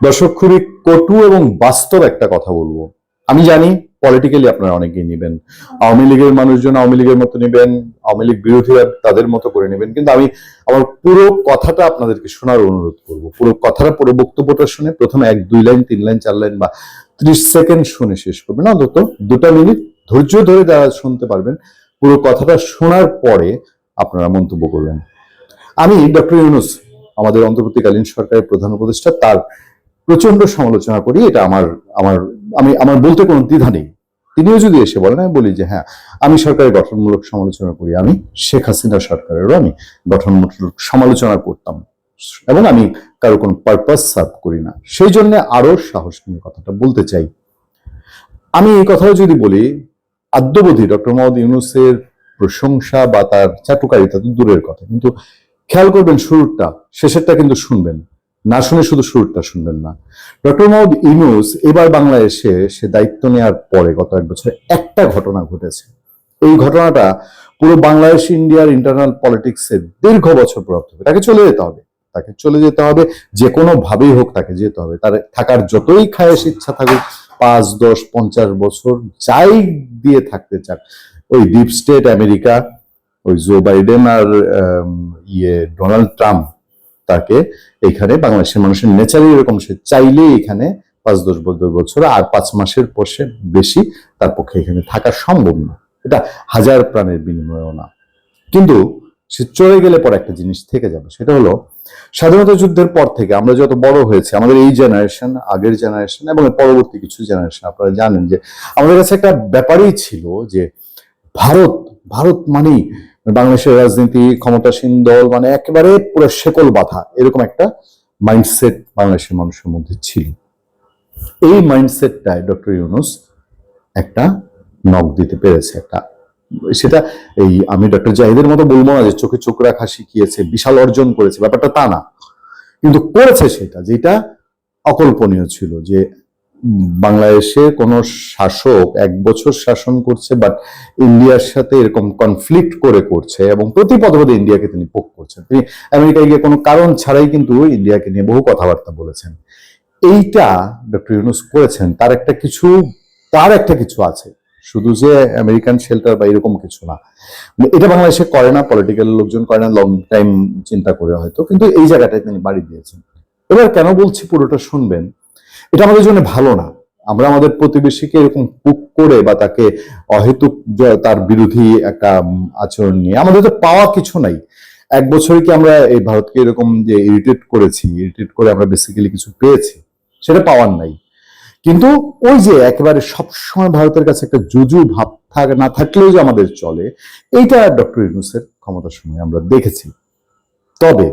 দর্শক খুবই কটু এবং বাস্তব একটা কথা বলব। আমি জানি পলিটিক্যালি আপনারা অনেকেই নেবেন। আওয়ামী লীগের মানুষজন আওয়ামী লীগের মতো নেবেন, আওয়ামী লীগ বিরোধীরা তাদের মতো করে নেবেন, কিন্তু আমি আমার পুরো কথাটা আপনাদেরকে শোনার অনুরোধ করব। পুরো কথাটা, পুরো বক্তব্যটা শুনে প্রথমে এক, দুই লাইন, তিন লাইন, চার লাইন বা ত্রিশ সেকেন্ড শুনে শেষ করবেন। অন্তত দুটা মিনিট ধৈর্য ধরে যারা শুনতে পারবেন। পুরো কথাটা শোনার পরে আপনারা মন্তব্য করবেন। আমি ডক্টর ইউনুস, আমাদের অন্তর্বর্তীকালীন সরকারের প্রধান উপদেষ্টা, তার প্রচণ্ড সমালোচনা করি, এটা আমার আমার, আমি, আমার বলতে কোনো দ্বিধা নেই। তিনিও যদি এসে বলেন, আমি বলি যে হ্যাঁ আমি সরকারের গঠনমূলক সমালোচনা করি, আমি শেখ হাসিনা সরকারেরও আমি গঠনমূলক সমালোচনা করতাম এবং আমি কারও কোনো পারপাস সার্ভ করি না। সেই জন্য আরও সাহস নিয়ে কথাটা বলতে চাই। আমি এই কথাও যদি বলি, আদ্যবধি ডক্টর মোহাম্মদ ইউনুসের প্রশংসা বা তার চাটুকারিতা তো দূরের কথা, কিন্তু খেয়াল করবেন শুরুটা শেষেরটা কিন্তু শুনবেন। না শুনে শুধু সুরটা শুনবেন না। ডক্টর মোহাম্মদ ইউনুস এবার বাংলাদেশে সে দায়িত্ব নেওয়ার পরে গত এক বছর একটা ঘটনা ঘটেছে। এই ঘটনাটা পুরো বাংলাদেশ, ইন্ডিয়ার ইন্টারনাল পলিটিক্সের দীর্ঘ বছর প্রভাব হবে। তাকে চলে যেতে হবে। তাকে চলে যেতে হবে, যে কোনো ভাবেই হোক তাকে যেতে হবে। তার থাকার যতই খায়েশ ইচ্ছা থাকুক, পাঁচ, দশ, পঞ্চাশ বছর যাই দিয়ে থাকতে চাক। ওই ডিপ স্টেট আমেরিকা ওই জো বাইডেন আর ইয়ে ডোনাল্ড ট্রাম্প তাকে এখানে বাংলাদেশের মানুষের নেচারই এরকম সে চাইলেই এখানে পাঁচ দশ বছর বছর আর পাঁচ মাসের পর বেশি তার পক্ষে এখানে থাকা সম্ভব না। এটা হাজার প্রাণের বিনিময়ও না। কিন্তু সে চলে গেলে পর একটা জিনিস থেকে যাবে, সেটা হলো স্বাধীনতা যুদ্ধের পর থেকে আমরা যত বড় হয়েছে, আমাদের এই জেনারেশন আগের জেনারেশন এবং পরবর্তী কিছু জেনারেশন আপনারা জানেন যে আমাদের কাছে একটা ব্যাপারই ছিল যে ভারত ভারত মানেই বাংলাদেশের রাজনীতি, ক্ষমতাসীন দল মানে একেবারে পুরো শেকল বাঁধা। এরকম একটা মাইন্ডসেট বাংলাদেশের মানুষের মধ্যে ছিল। এই মাইন্ডসেটটায় ডক্টর ইউনুস একটা নক দিতে পেরেছে, একটা সেটা এই আমি ডক্টর জাহিদের মতো বলব না যে চোখে চোখ রাখা শিখিয়েছে, বিশাল অর্জন করেছে, ব্যাপারটা তা না। কিন্তু করেছে সেটা, যেটা অকল্পনীয় ছিল যে বাংলাদেশে কোনো শাসক এক বছর শাসন করছে বাট ইন্ডিয়ার সাথে এরকম কনফ্লিক্ট করে করছে এবং প্রতি পদপদে ইন্ডিয়াকে তিনি পোক করছেন। তিনি আমেরিকায় গিয়ে কোনো কারণ ছাড়াই কিন্তু ইন্ডিয়াকে নিয়ে বহু কথাবার্তা বলেছেন। এইটা ডক্টর ইউনুস করেছেন, তার একটা কিছু, তার একটা কিছু আছে। শুধু যে আমেরিকান শেল্টার বা এরকম কিছু না। এটা বাংলাদেশে করে না পলিটিক্যাল লোকজন করে না লং টাইম চিন্তা করে হয়তো। কিন্তু এই জায়গাটায় তিনি বাড়ি দিয়েছেন। এবার কেন বলছি পুরোটা শুনবেন? এটা আমাদের জন্য ভালো না। আমরা আমাদের প্রতিবেশীকে এরকম পুক করে বা তাকে অহেতুক তার বিরোধী একটা আচরণ নিয়ে আমাদের তো পাওয়া কিছু নাই। এক বছরে কি আমরা এই ভারতকে এরকম যে ইরিটেট করেছি ইরিটেট করে আমরা বেসিক্যালি কিছু পেয়েছি? সেটা পাওয়ার নাই। কিন্তু ওই যে একেবারে সবসময় ভারতের কাছে একটা জুজু ভাব থাক, না থাকলেও যে আমাদের চলে, এইটা ডক্টর ইউনুসের ক্ষমতার সময় আমরা দেখেছি। তবে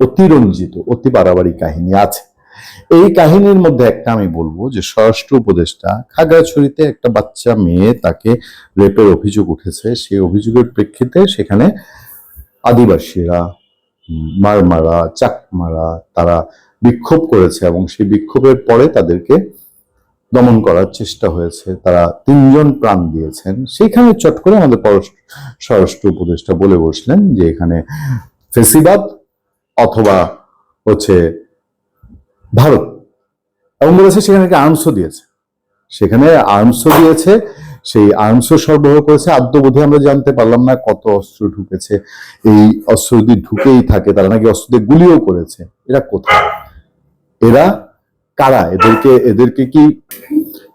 অতিরঞ্জিত, অতি বাড়াবাড়ি কাহিনী আছে। এই কাহিনীর মধ্যে একটা আমি বলব যে স্বরাষ্ট্র উপদেষ্টা খাগড়াছড়িতে একটা বাচ্চা মেয়ে তাকে রেপের অভিযোগ উঠেছে। সেই অভিযোগের প্রেক্ষিতে সেখানে আদিবাসীরা মারমারা, চাকমারা তারা বিক্ষোভ করেছে এবং সেই বিক্ষোভের পরে তাদেরকে দমন করার চেষ্টা হয়েছে। তারা তিনজন প্রাণ দিয়েছেন। সেইখানে চট করে আমাদের স্বরাষ্ট্র উপদেষ্টা বলে বসলেন যে এখানে ফেসিবাদ অথবা হচ্ছে ভারত। এবং বলেছে সেখানে আর্মসও দিয়েছে। সেখানে আর্মসও দিয়েছে, সেই আর্মসও সরবরাহ করেছে। আদ্যবোধে আমরা জানতে পারলাম না কত অস্ত্র ঢুকেছে। এই অস্ত্র যদি ঢুকেই থাকে, তারা নাকি অস্ত্র দিয়ে গুলিও করেছে। এরা কোথায়? এরা কারা? এদেরকে এদেরকে কি,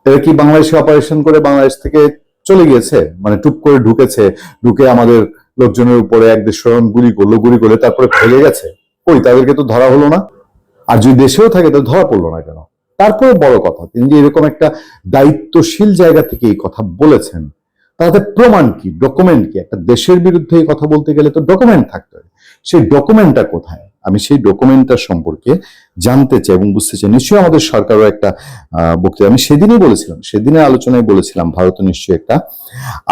এরা কি বাংলাদেশে অপারেশন করে বাংলাদেশ থেকে চলে গিয়েছে? মানে টুপ করে ঢুকেছে, ঢুকে আমাদের লোকজনের উপরে এক দেশ গুলি করল, গুলি করে তারপরে ফেলে গেছে? ওই তাদেরকে তো ধরা হলো না? আর যদি দেশেও থাকে তো ধরা পড়ল না কেন? তারপরে বড় কথা, তিনি যে এরকম একটা দায়িত্বশীল জায়গা থেকে এই কথা বলেছেন, তাতে প্রমাণ কি ডকুমেন্ট কি? একটা দেশের বিরুদ্ধে এই কথা বলতে গেলে তো ডকুমেন্ট থাকতে হবে। সেই ডকুমেন্টটা কোথায়? আমি সেই ডকুমেন্টটা সম্পর্কে জানতে চাই এবং বুঝতে চাই। নিশ্চয়ই আমাদের সরকারও একটা বক্তব্য আমি সেদিনই বলেছিলাম, সেদিনের আলোচনায় বলেছিলাম ভারত নিশ্চয়ই একটা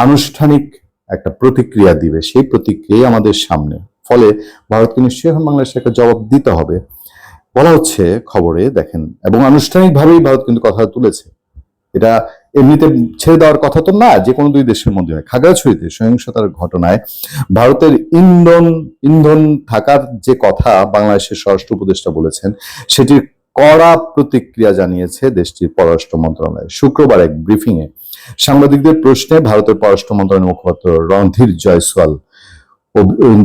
আনুষ্ঠানিক একটা প্রতিক্রিয়া দিবে। সেই প্রতিক্রিয়া আমাদের সামনে। ফলে ভারতকে নিশ্চয়ই এখন বাংলাদেশে একটা জবাব দিতে হবে। বলা হচ্ছে খবরে, দেখেন, এবং আনুষ্ঠানিকভাবেই ভারত কিন্তু কথা তুলেছে। এটা এমনিতে ছেড়ে দেওয়ার কথা তো না, যে কোনো দুই দেশের মধ্যে হয় খাগড়াছড়িতে সহিংসতার ঘটনায় ভারতের ইন্ধন ইন্ধন থাকার যে কথা বাংলাদেশের স্বরাষ্ট্র উপদেষ্টা বলেছেন, সেটির কড়া প্রতিক্রিয়া জানিয়েছে দেশটির পররাষ্ট্র মন্ত্রণালয়। শুক্রবার এক ব্রিফিং এ সাংবাদিকদের প্রশ্নে ভারতের পররাষ্ট্র মন্ত্রণালয়ের মুখপাত্র রণধীর জয়সওয়াল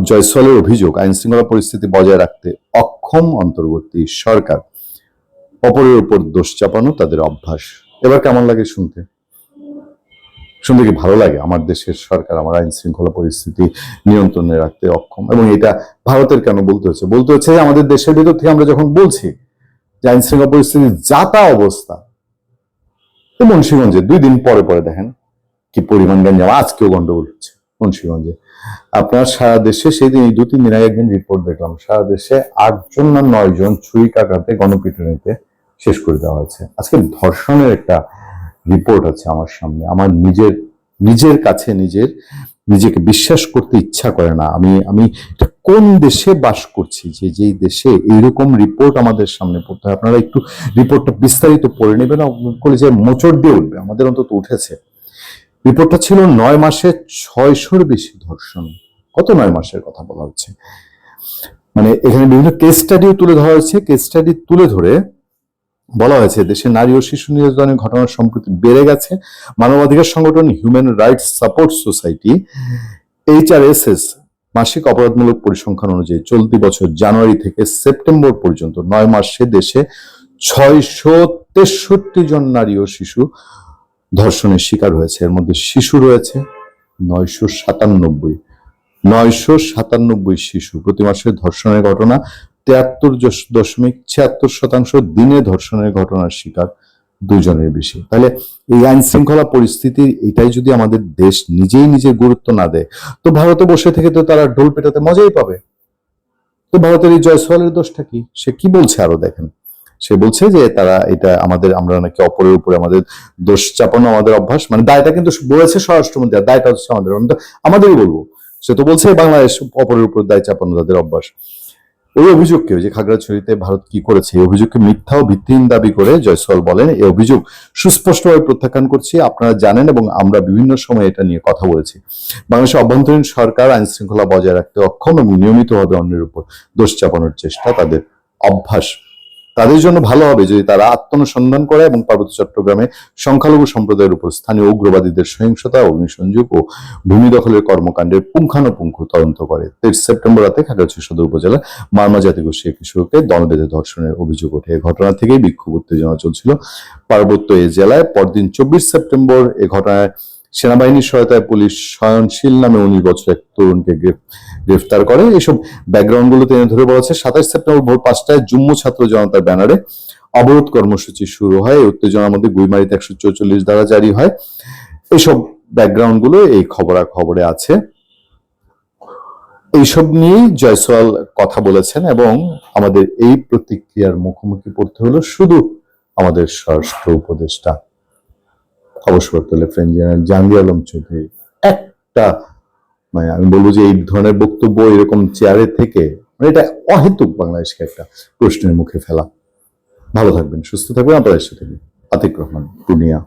জয়সওয়ালের অভিযোগ আইন শৃঙ্খলা পরিস্থিতি বজায় রাখতে অক্ষম অন্তর্বর্তী সরকার। অপরের উপর দোষ চাপানো তাদের অভ্যাস। এবার কেমন লাগে শুনতে? শুনতে কি ভালো লাগে? আমার দেশের সরকার, আমার আইন শৃঙ্খলা পরিস্থিতি নিয়ন্ত্রণে রাখতে অক্ষম। এবং এটা ভারতের কেন বলতে হচ্ছে? বলতে হচ্ছে যে আমাদের দেশের ভিতর থেকে আমরা যখন বলছি যে আইন শৃঙ্খলা পরিস্থিতি যাতা অবস্থা, তো মুন্সিগঞ্জে দুই দিন পরে পরে দেখেন কি পরিমাণ গঞ্জাম আজকেও গন্ডগোল হচ্ছে মুন্সিগঞ্জে। আপনার সারা দেশে সেই দিন দু তিন দিন আগে একদিন রিপোর্ট দেখলাম। সারা দেশে আটজন না নয় জন ছুরি কাটাতে গণপিটুনিতে শেষ করে দেওয়া হয়েছে। আজকে ধর্ষণের একটা রিপোর্ট আছে আমার সামনে। আমার নিজের নিজের কাছে নিজের, নিজেকে বিশ্বাস করতে ইচ্ছা করে না। আমি আমি কোন দেশে বাস করছি? যে, যেই দেশে এইরকম রিপোর্ট আমাদের সামনে পড়তে হয়। আপনারা একটু রিপোর্টটা বিস্তারিত পড়ে নেবেন। যে মোচড় দিয়ে উঠবে, আমাদের অন্তত উঠেছে। রিপোর্টটা ছিল নয় মাসে ছয়শোর বেশি ধর্ষণ। কত নয় মাসের কথা বলা হচ্ছে? মানে এখানে বিভিন্ন কেস স্টাডিও তুলে ধরা হয়েছে। কেস স্টাডি তুলে ধরে বলা হয়েছে, দেশে নারী ও শিশু নির্যাতনের ঘটনার সম্প্রতি বেড়ে গেছে। মানবাধিকার সংগঠন human rights support society HRSS মাসিক অপরাধমূলক পরিসংখ্যান অনুযায়ী চলতি বছর জানুয়ারি থেকে সেপ্টেম্বর পর্যন্ত নয় মাসে দেশে ছয়শো তেষট্টি জন নারী ও শিশু ধর্ষণের শিকার হয়েছে। এর মধ্যে শিশু রয়েছে নয়শো সাতানব্বই। নয়শো সাতানব্বই শিশু। প্রতি মাসে ধর্ষণের ঘটনা তেয়াত্তর দশমিক ছিয়াত্তর শতাংশ দিনে ধর্ষণের ঘটনার শিকার দুজনের বেশি। তাহলে এই আইন শৃঙ্খলা পরিস্থিতি এটাই যদি আমাদের দেশ নিজেই নিজের গুরুত্ব না দেয়, তো ভারতে বসে থেকে তো তারা ঢোল পেটাতে মজাই পাবে। তো ভারতের এই জয়সওয়ালের দোষটা কি? সে কি বলছে আরও দেখেন। সে বলছে যে তারা এটা আমাদের, আমরা নাকি অপরের উপরে আমাদের দোষ চাপানো আমাদের অভ্যাস। মানে দায়টা কিন্তু বলেছে স্বরাষ্ট্রমন্ত্রী, আর দায়টা হচ্ছে আমাদের। আমাদেরই বলব, সে তো বলছে বাংলাদেশ অপরের উপর দায় চাপানো তাদের অভ্যাস। ওই অভিযোগকে যে খাগড়াছড়িতে ভারত কি করেছে, এই অভিযোগকে মিথ্যা ও ভিত্তিহীন দাবি করে জয়সওয়াল বলেন, এই অভিযোগ সুস্পষ্টভাবে প্রত্যাখ্যান করছি, আপনারা জানেন এবং আমরা বিভিন্ন সময় এটা নিয়ে কথা বলেছি। বাংলাদেশের অভ্যন্তরীণ সরকার আইন শৃঙ্খলা বজায় রাখতে অক্ষম এবং নিয়মিতভাবে অন্যের উপর দোষ চাপানোর চেষ্টা তাদের অভ্যাস। তাদের জন্য ভালো হবে যদি তারা আত্মনুসন্ধান করে এবং পার্বত্য চট্টগ্রামে সংখ্যালঘু সম্প্রদায়ের উপর স্থানীয় উগ্রবাদীদের সহিংসতা, অগ্নিসংযোগ ও ভূমি দখলের কর্মকাণ্ডের পুঙ্খানুপুঙ্খ তদন্ত করে। তেইশ সেপ্টেম্বর রাতে খাগড়াছড়ি সদর উপজেলা মারমা জাতিগোষ্ঠী কিশোরকে দল বেঁধে ধর্ষণের অভিযোগ ওঠে। এই ঘটনা থেকেই বিক্ষোভ, উত্তেজনা চলছিল। পার্বত্য এ জেলায় পরদিন চব্বিশ সেপ্টেম্বর এ ঘটনায় সেনাবাহিনীর সহায়তায় পুলিশ স্বয়নশীল নামে উনিশ বছর এক তরুণকে গ্রেফতার করে। এসব ব্যাকগ্রাউন্ডগুলো টেনে ধরে বলা হচ্ছে সাতাশ সেপ্টেম্বর ভোর পাঁচটায় জম্মু ছাত্র জনতার ব্যানারে অবরোধ কর্মসূচি শুরু হয়। উত্তেজনার মধ্যে গুইমারিতে একশো চৌচল্লিশ দ্বারা জারি হয়। এইসব ব্যাকগ্রাউন্ডগুলো এই খবরা খবরে আছে। এইসব নিয়েই জয়সওয়াল কথা বলেছেন এবং আমাদের এই প্রতিক্রিয়ার মুখোমুখি পড়তে হলো শুধু আমাদের স্বরাষ্ট্র উপদেষ্টা। অবসরপ্রাপ্ত লেফটেন্যান্ট জেনারেল জাহাঙ্গীর আলম চৌধুরী। একটা মানে আমি বলব যে এই ধরনের বক্তব্য এরকম চেয়ারে থেকে মানে এটা অহেতুক বাংলাদেশকে একটা প্রশ্নের মুখে ফেলা। ভালো থাকবেন, সুস্থ থাকবেন, আপনাদের সাথে আতিক রহমান পূর্ণিয়া